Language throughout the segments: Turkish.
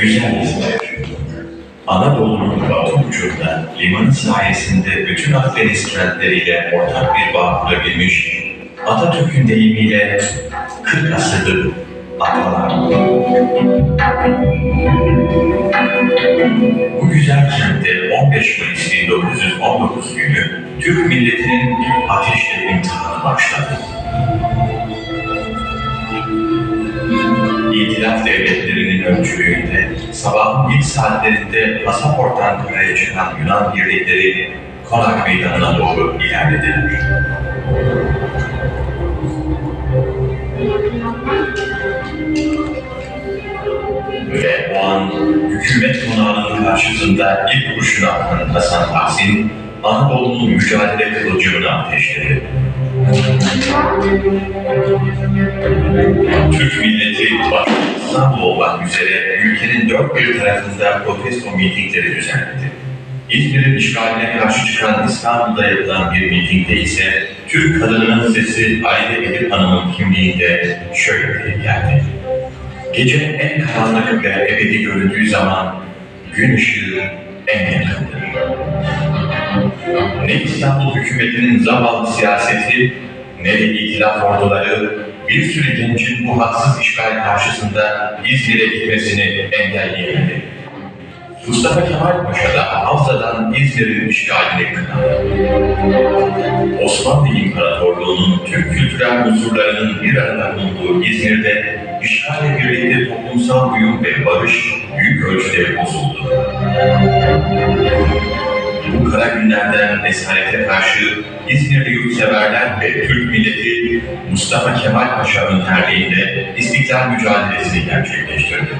Güzel İzmir. Anadolu'nun batı ucunda limanı sayesinde bütün Akdeniz kentleriyle ortak bir bağ kurabilmiş, Atatürk'ün deyimiyle 40 asırdır atalar. Bu güzel kentte 15 Mayıs 1919 günü Türk milletinin ateşle imtihanı başladı. Öncülüğünde sabahın ilk saatlerinde pasaporttan karaya çıkan Yunan birlikleri Konak Meydanı'na doğru ilerlediler. Ve o an hükümet konağının karşısında ilk kurşunu atan Hasan Tahsin, Anadolu'nun mücadele kılıcını ateşledi. Türk milleti İstanbul olmak üzere ülkenin dört bir tarafında protesto mitingleri düzenledi. İzmir'in işgaline karşı çıkan İstanbul'da yapılan bir mitingde ise Türk kadınının sesi Aile Edip Hanım'ın kimliğinde şöyle dile geldi. Gece en karanlık ve ebedi göründüğü zaman gün ışığı en yakındır. Ne İstanbul hükümetinin zavallı siyaseti ne de itilaf orduları bir sürü gencin bu haksız işgal karşısında İzmir'e gitmesini engelleyemedi. Mustafa Kemal Paşa da Havza'dan İzmir'in işgalini kınadı. Osmanlı İmparatorluğu'nun tüm kültürel unsurlarının bir arada bulunduğu İzmir'de işgalle birlikte toplumsal uyum ve barış büyük ölçüde bozuldu. Bu kara günlerden esarete karşı İzmirli yurtseverler ve Türk milleti Mustafa Kemal Paşa önderliğinde istiklal mücadelesini gerçekleştirdi.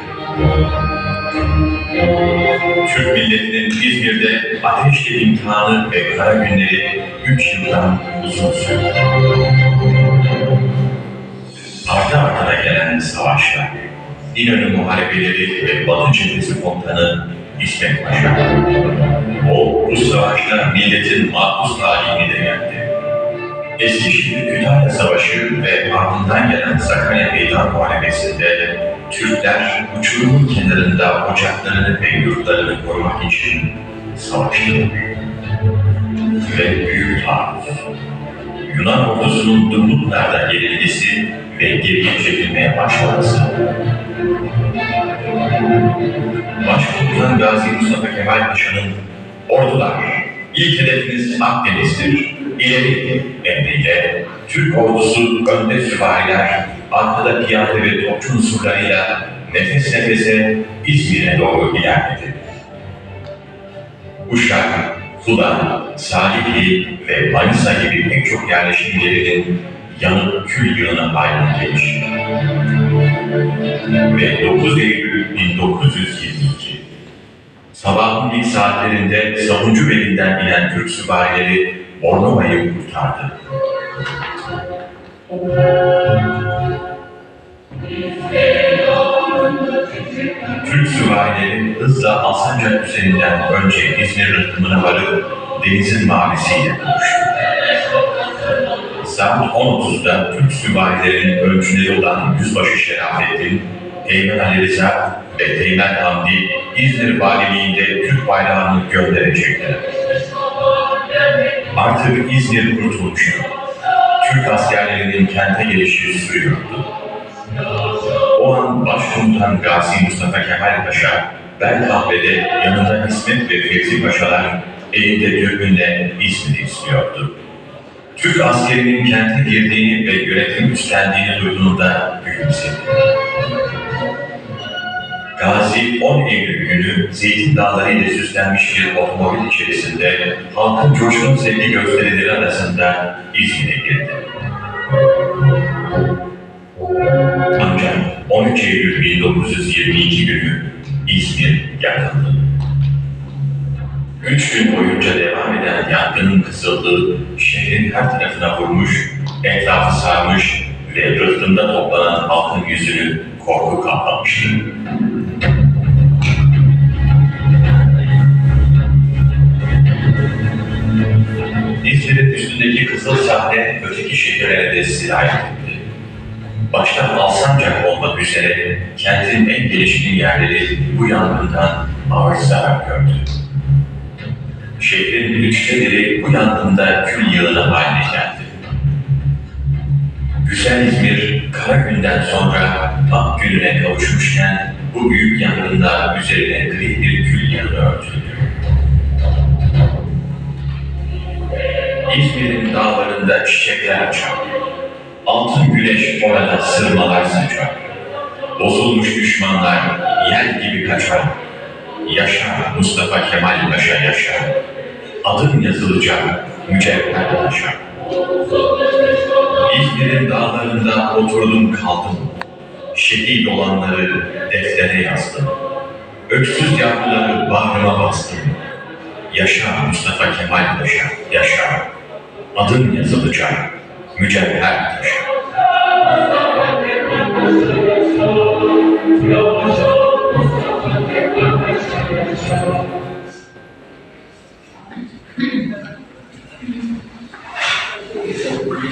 Türk milletinin İzmir'de ateşli imtihanı ve kara günleri 3 yıldan uzun sürdü. Ardı ardına gelen savaşlar, İnönü Muharebeleri ve Batı Cephesi Komutanı İsmet Paşa. Milletin mahpus talihini de yendi. Eskişehir Kütahya Savaşı ve ardından gelen Sakarya Meydan Muharebesi'nde Türkler uçurumun kenarında ocaklarını ve yurtlarını korumak için savaştılar. Ve büyük taarruz. Yunan ordusunun Dumluklar'da yenilgisi ve geriye çekilmeye başlaması. Başkomutan Gazi Mustafa Kemal Paşa'nın ordular, ilk hedefiniz Akdeniz'dir, ileri emriyle Türk ordusu önde süvariler, arkada piyade ve topçu unsurlarıyla nefes nefese İzmir'e doğru ilerledi. Uşak, Fula, Salihli ve Manisa gibi pek çok yerleşim yerinin yanıp kül yığını haline gelmiş. Ve 9 Eylül 1922 Sabahın ilk saatlerinde savuncu belinden inen Türk süvarileri Bornova'yı kurtardı. Türk süvarileri hızla Alsancak üzerinden önce İzmir rıhtımına varıp denizin mavisiyle buluştu. Saat 10.30'da Türk süvarilerinin öncüleri olan Yüzbaşı Şerafettin, Teğmen Ali Rıza ve Teğmen Hamdi İzmir Valiliğinde Türk bayrağını gönderecekler. Artık İzmir kurtulmuştu. Türk askerlerinin kente gelişi sürüyordu. O an Başkomutan Gazi Mustafa Kemal Paşa, Belkahve'de yanında İsmet ve Fethi Paşalar elinde dürbünle İzmir'i istiyordu. Türk askerinin kente girdiğini ve yönetim üstlendiğini duyduğunda gülümsedi. Gazi 10 Eylül günü Zeytin Dağları ile süslenmiş bir otomobil içerisinde halkın coşkun sevgi gösterileri arasında İzmir'e girdi. Ancak 13 Eylül 1922 günü İzmir yakıldı. Üç gün boyunca devam eden yangının kızıllığı şehrin her tarafına vurmuş, etrafı sarmış ve rıhtımda toplanan halkın yüzünü korku kaplamıştı. Üstündeki kızıl sahne öteki şehirlere de etti. başta Alsancak olmak üzere kentin en gelişkin yerleri bu yangından ağır zarar gördü. Şehrin üçte biri bu yangında kül yığını haline geldi. Güzel İzmir, kara günden sonra ak gününe kavuşmuşken bu büyük yangında üzerine gri bir kül yığını örtüldü. İzmir'in dağlarında çiçekler açar. Altın güneş orada sırmalar saçar. Bozulmuş düşmanlar yer gibi kaçar. Yaşa Mustafa Kemal Paşa yaşa. Adın yazılacak mücevher taşa. İzmir'in dağlarında oturdum kaldım. Şehit olanları deftere yazdım. Öksüz yavruları bağrıma bastım. Yaşa Mustafa Kemal Paşa, yaşa. Adın yazılacak. Mücevher